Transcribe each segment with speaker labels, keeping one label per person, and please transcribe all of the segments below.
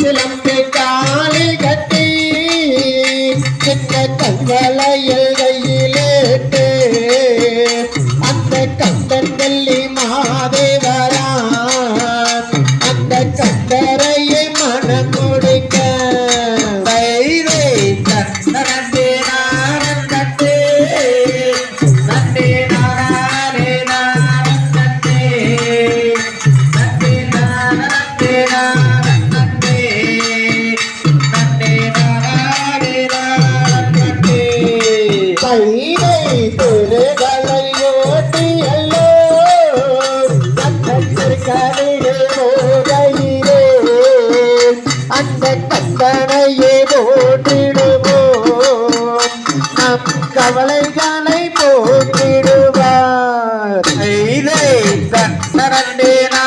Speaker 1: சிலம்பு காலை கட்டி சின்ன கங்கலையில் கையிலேட்டு அந்த கந்தன் மயிலை சிறுகளை ஓட்டியல்லோ கண்ணிலே மோதையிலே அந்த கந்தனையே போட்டிடுவோம் நம் கவலைகளை போட்டிடுவார்
Speaker 2: சரணேனா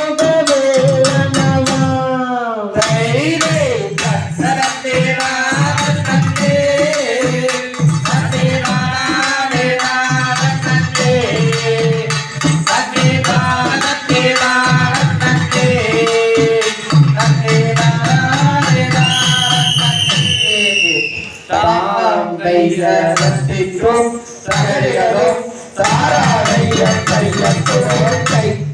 Speaker 2: தாம் வைர சந்திக்கும் சகரிகளும் தாராவை கையத்தும்